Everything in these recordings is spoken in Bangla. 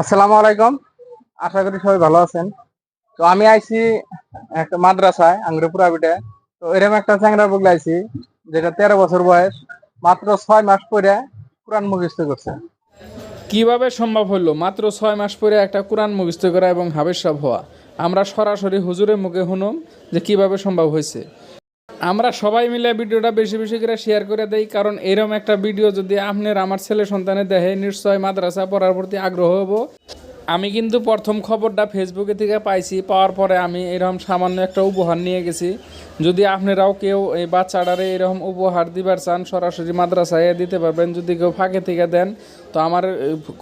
আসসালামু আলাইকুম। আশা করি সবাই ভালো আছেন। তো আমি আইছি একটা মাদ্রাসায় আংরেপুর আবিটে তো এরকম একটা চ্যাংরা বুগলা আইছি, যেটা তেরো বছর বয়স, মাত্র ছয় মাস পরে কোরআন মুখস্থ করছে। কীভাবে সম্ভব হলো মাত্র ছয় মাস পরে একটা কোরআন মুখস্থ করা এবং হাবের হওয়া। আমরা সরাসরি হুজুরের মুখে শুনুম যে কীভাবে সম্ভব হয়েছে আমরা সবাই মিলে ভিডিওটা বেশি বেশি করে শেয়ার করে দেই, কারণ এরকম একটা ভিডিও যদি আপনার আমার ছেলে সন্তানে দেখে নিশ্চয় মাদ্রাসা পড়ার প্রতি আগ্রহ হব। আমি কিন্তু প্রথম খবরটা ফেসবুকে থেকে পাইছি, পাওয়ার পরে আমি এরকম সামান্য একটা উপহার নিয়ে গেছি। যদি আপনারাও কেউ এই বাচ্চাটারে এরকম উপহার দিবার চান, সরাসরি মাদ্রাসায় দিতে পারবেন। যদি কেউ ফাঁকে থেকে দেন, তো আমার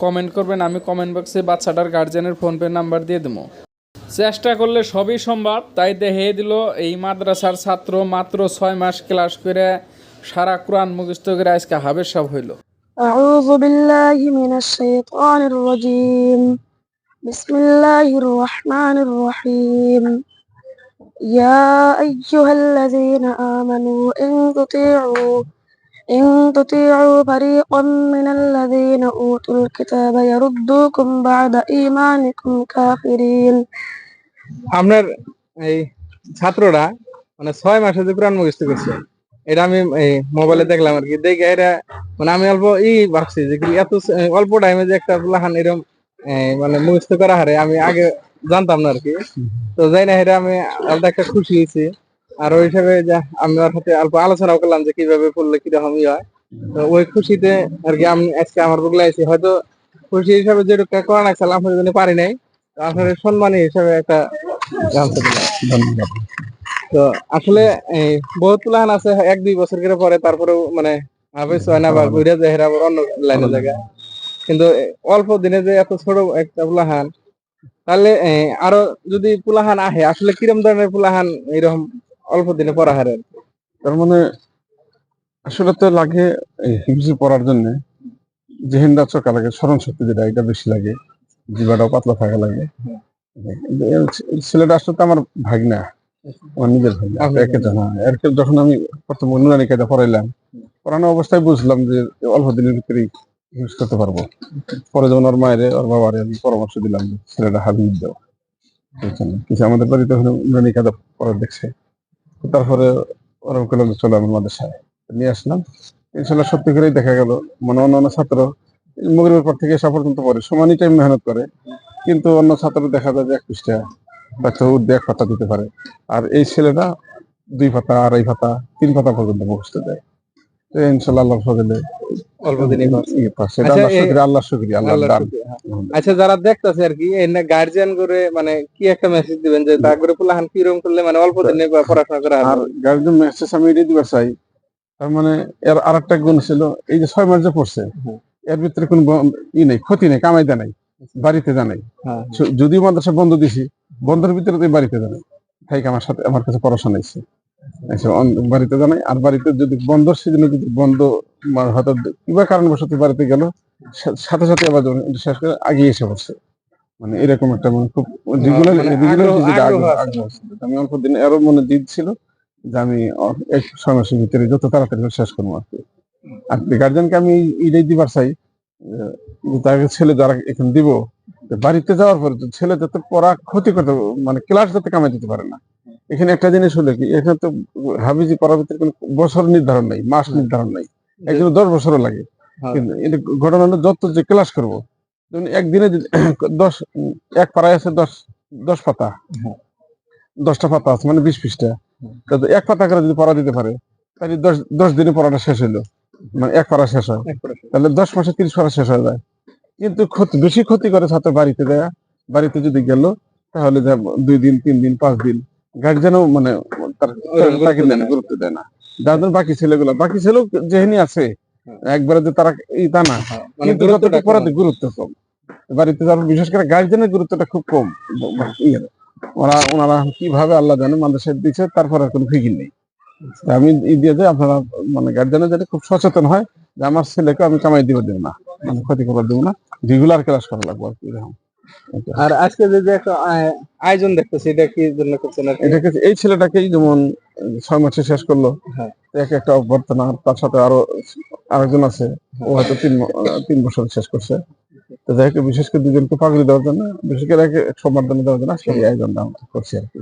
কমেন্ট করবেন, আমি কমেন্ট বক্সে বাচ্চাটার গার্জেনের ফোনপে নাম্বার দিয়ে দেবো। চেষ্টা করলে সবই সম্ভব তাই দেখে দিল এই মাদ্রাসার ছাত্র মাত্র ছয় মাস ক্লাস করে সারা কোরআন মুখস্থ করে আজকে হাবের সব হইল أعوذ بالله من الشيطان الرجيم بسم الله الرحمن الرحيم يا أيها الذين آمنوا إن تطيعوا إن تطيعوا فريقا من الذين أوتوا الكتاب يردوكم بعد إيمانكم كافرين আপনার এই ছাত্ররা মানে ছয় মাসে যে কোরআন মুখস্থ করছে, এটা আমি এই মোবাইলে দেখলাম আর কি। দেখে এটা মানে আমি অল্প ই ভাবছি যে এত অল্প টাইমে যে একটা লাহান এরকম মানে মুখস্থ করা হারে আমি আগে জানতাম না আর কি। তো যাই না এটা আমি আলাদা একটা খুশি হয়েছি। আর ওই হিসাবে যে আমি ওর সাথে অল্প আলোচনাও করলাম যে কীভাবে পড়লে কীরকম ই হয়। তো ওই খুশিতে আর কি আমি আজকে আমার বুকলা আইছি। হয়তো খুশি হিসাবে যেটুকু করা লাগছিলাম আমি পারি নাই। তো আপনার সম্মানী হিসাবে একটা গামছা দিলাম ধন্যবাদ। তো আসলে এই বহুত প্লান আছে এক দুই বছর করে পরে তারপরেও মানে হাফেজ হয় না বা ঘুরে যায় হেরা অন্য লাইনে জায়গা কিন্তু অল্প দিনে যে এত ছোট একটা পুলাহান তাহলে আরও যদি পুলাহান আহে আসলে কিরম ধরনের পুলাহান এরকম অল্প দিনে পড়া হারে তার মানে আসলে তো লাগে হিমসি পড়ার জন্য জেহেনটা চোখা লাগে স্মরণ শক্তি যেটা এটা বেশি লাগে। জিবাটাও পাতলা থাকা লাগে। ছেলেটা আসলে তো আমার ভাগনা। আমার নিজের ভাগনা এরকে যখন আমি প্রথম নুরানি কায়দা পড়াইলাম পড়ানো অবস্থায় বুঝলাম যে অল্প দিনের ভিতরেই ইউজ করতে পারব। পরে যখন ওর মায়ের ওর বাবারে আমি পরামর্শ দিলাম যে ছেলেটা হাবিব দাও। বুঝছেন? কিছু আমাদের বাড়িতে নুরানি কায়দা পড়া দেখছে। তারপরে করলাম যে চলো আমার মাদ্রাসায়। নিয়ে আসলাম। ইনশাল্লাহ সত্যি করেই দেখা গেল। মানে অন্য ছাত্র মগরিবের পর থেকে এসা পর্যন্ত পড়ে সমানই টাইম মেহনত করে। কিন্তু অন্য ছাত্র দেখা যায় যে এক পৃষ্ঠা উর্দু এক পাতা দিতে পারে। আর এই ছেলেটা দুই পাতা আড়াই পাতা তিন পাতা পর্যন্ত মুখস্থ দেয়। তো ইনশাল্লাহ আল্লাহ ফজলে অল্প। ইয়ে আচ্ছা, আল্লাহ এই- আল্লাহ শুকরিয়া আল্লাহ আল্লাহর দান। হ্যাঁ। আচ্ছা যারা দেখতেছে আর কি গার্জিয়ান করে মানে কি একটা মেসেজ দিবেন যে তা করে পুলাহান করলে মানে অল্প দিনে পড়াশোনা করা আর মেসেজ আমি এটাই দিবার চাই। তার মানে এর আর একটা গুণ ছিল এই যে ছয় মাস যে পড়ছে হুম। এর ভিতরে কোনো ই নেই ক্ষতি নেই কামাইতে নাই বাড়িতে জানাই হ্যাঁ। যদিও মাদ্রাসা বন্ধ দিছি বন্ধের ভিতরে তুই বাড়িতে জানাই তাই আমার সাথে আমার কাছে পড়াশোনা এসে এসে বাড়িতে জানাই আর বাড়িতে যদি বন্ধ সিজনে যদি বন্ধ হয়তো কিবা কারণবশত বাড়িতে গেল সাথে সাথে আবার শেষ করে আগে এসে পড়ছে। মানে এরকম একটা মানে খুব রেগুলার রেগুলার। আমি অল্প দিন আরও মনে জিদ ছিল যে আমি এক মাসের ভিতরে যত তাড়াতাড়ি শেষ করব আর কি। আর গার্জেনকে আমি এটাই দিবার চাই তাকে ছেলে যারা এখানে দিব বাড়িতে যাওয়ার পরে তো ছেলে যাতে পড়া ক্ষতি করতে মানে ক্লাস যাতে কামাই দিতে পারে না। এখানে একটা জিনিস হলো কি এখানে তো হাবিজি পড়ার ভিতরে কোনো বছর নির্ধারণ নাই মাস নির্ধারণ নাই। একজন দশ বছরও লাগে। হ্যাঁ। কিন্তু ঘটনা হলো যত যে ক্লাস করব একদিনে দশ এক পাড়ায় আছে দশ দশ পাতা। হ্যাঁ। দশটা পাতা আছে মানে বিশ তাতে এক পাতা করে যদি পড়া দিতে পারে তাহলে দশ দশ দিনে পড়াটা শেষ হইল। মানে এক পাড়া শেষ হয়। তাহলে দশ মাসে তিরিশ পারা শেষ হয়ে যায়। কিন্তু ক্ষতি বেশি ক্ষতি করে ছাত্র বাড়িতে দেয়া বাড়িতে যদি গেল তাহলে দুই দিন তিন দিন পাঁচ দিন গার্জেনও মানে তাকে গুরুত্ব দেয় না। যার জন্য বাকি ছেলেগুলো বাকি ছেলেও যেহেনি আছে। একবারে যে তারা এই তা না। হ্যাঁ, মানে কিন্তু পড়াতে গুরুত্ব কম। বাড়িতে যারা বিশেষ করে গার্জেনের গুরুত্বটা খুব কম। ওরা ওনারা কীভাবে আল্লাহ জানে মাদ্রাসায় দিচ্ছে তারপর আর কোনো ফিকির নেই। আমি দিয়ে যে আপনারা মানে গার্জেনের যাতে খুব সচেতন হয় যে আমার ছেলেকে আমি কামাই দিব দেবো না মানে ক্ষতি করবার দেবো না রেগুলার ক্লাস করা লাগবে আর কি এরকম। আর আজকে যে একটা আয়োজন দেখতেছি এটা কি জন্য করছেন? এটাকে এই ছেলেটাকেই যেমন ছয় মাসে শেষ করল হ্যাঁ। এক একটা অভ্যর্থনা তার সাথে আরও আরেকজন আছে ও হয়তো তিন তিন বছর শেষ করছে তো যাই হোক বিশেষ করে দুজনকে পাগড়ি দেওয়ার জন্য বিশেষ করে একে সম্বর্ধনা দেওয়ার জন্য আজকে এই আয়োজনটা করছি আর কি